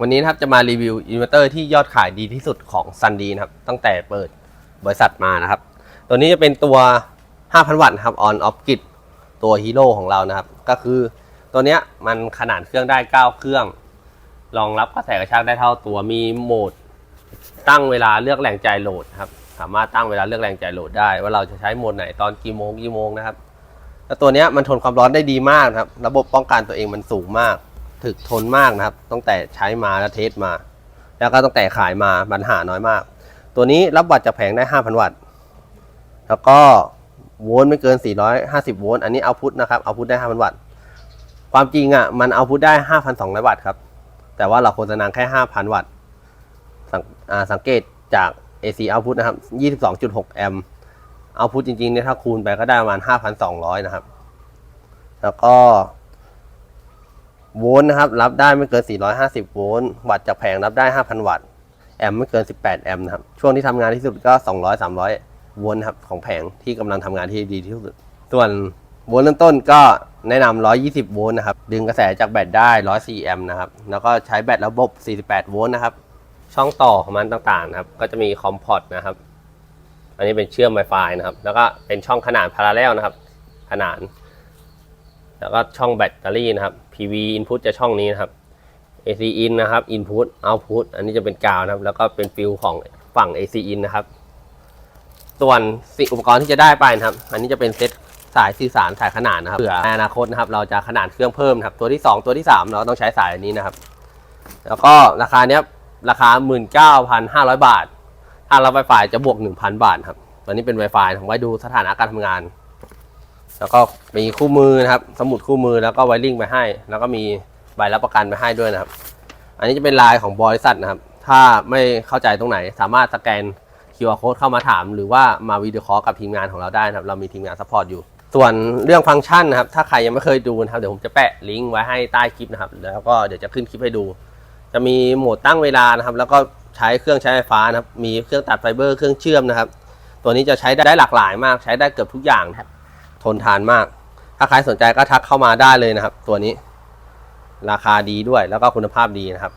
วันนี้นะครับจะมารีวิวอินเวอร์เตอร์ที่ยอดขายดีที่สุดของซันดีนะครับตั้งแต่เปิดบริษัทมานะครับ ตัวนี้จะเป็นตัว 5,000 วัตต์ครับ on off grid ตัวฮีโร่ของเรานะครับ ก็คือตัวเนี้ยมันขนาดเครื่องได้ 9 เครื่องรองรับกระแสกระชากได้เท่าตัวมีโหมด ตั้งเวลาเลือกแรงใจโหลดครับสามารถตั้งเวลาเลือกแรงใจโหลดได้ ว่าเราจะใช้โหมดไหนตอนกี่โมงกี่โมงนะครับ แล้วตัวนี้มันทนความร้อนได้ดีมากครับ ระบบป้องกันตัวเองมันสูงมาก ถึกทนมากนะครับ ตั้งแต่ใช้มาแล้วเทสมา แล้วก็ตั้งแต่ขายมาปัญหาน้อยมาก ตัวนี้รับวัตต์จากแผงได้ 5,000 วัตต์ แล้วก็โวลต์ไม่เกิน 450 โวลต์ อันนี้เอาพุทนะครับ เอาพุทได้ 5,000 วัตต์ ความจริงอะมันเอาพุทได้ 5,200 วัตต์ครับ แต่ว่าเราโฆษณาแค่ 5,000 วัตต์ สังอ่าสังเกตจาก AC output นะครับ 22.6 แอมป์ เอาพุทจริงๆเนี่ยถ้าคูณไปก็ได้ประมาณ 5,200 นะครับ แล้วก็โวลต์นะครับ รับได้ไม่เกิน 450 โวลต์วัตต์จากแผงรับได้ 5,000 วัตต์แอมป์ไม่เกิน 18 แอมป์นะครับ ช่วงที่ทำงานที่สุดก็ 200 300 โวลต์ครับของแผงที่กำลังทำงานที่ดีที่สุด ส่วนโวลต์เริ่มต้นก็แนะนำ 120 โวลต์นะครับ ดึงกระแสจากแบตได้ 104 แอมป์นะครับ แล้วก็ใช้แบตระบบ 48 โวลต์นะครับ ช่องต่อของมันต่างๆนะครับ ก็จะมีคอมพอร์ตนะครับ อันนี้เป็นเชื่อม Wi-Fi นะครับ แล้วก็เป็นช่องขนาดพาราเรลนะครับ ขนานแล้วก็ช่องแบตเตอรี่นะครับ PV input จะช่องนี้นะครับ AC in นะครับ input output อันนี้จะเป็นกาวนะครับ แล้วก็เป็นฟิลของฝั่ง AC in นะครับ ส่วนสิ่งอุปกรณ์ที่จะได้ไปนะครับ อันนี้จะเป็นเซตสายสื่อสารสายขนานนะครับเผื่อในอนาคตนะครับ เราจะขนาดเครื่องเพิ่มนะครับ ตัวที่ 2 ตัวที่ 3 เราต้องใช้สายอันนี้นะครับ แล้วก็ราคาเนี้ยราคา 19,500 บาท ถ้ารับ Wi-Fi จะบวก 1,000 บาทครับตัวนี้เป็น Wi-Fi ผมไว้ดูสถานะการทำงาน แล้วก็มีคู่มือนะครับ สมุดคู่มือแล้วก็ไวริงไปให้ แล้วก็มีใบรับประกันไปให้ด้วยนะครับ อันนี้จะเป็นลน์ของบริษัทนะครับ ถ้าไม่เข้าใจตรงไหน สามารถสแกน QR code เข้ามาถาม หรือว่ามาวิดีโอคอลกับทีมงานของเราได้นะครับ เรามีทีมงานซัพพอร์ตอยู่ ส่วนเรื่องฟังก์ชันนะครับ ถ้าใครยังไม่เคยดูนะครับ เดี๋ยวผมจะแปะลิงก์ไว้ให้ใต้คลิปนะครับ แล้วก็เดี๋ยวจะขึ้นคลิปให้ดู จะมีโหมดตั้งเวลานะครับ แล้วก็ ใช้เครื่องใช้ไฟฟ้านะครับ มีเครื่องตัดไฟเบอร์เครื่องเชื่อมนะครับ ตัวนี้จะใช้ได้หลากหลายมาก ใช้ได้เกือบทุกอย่างนะครับ ทนทานมาก ถ้าใครสนใจก็ทักเข้ามาได้เลยนะครับ ตัวนี้ ราคาดีด้วยแล้วก็คุณภาพดีนะครับ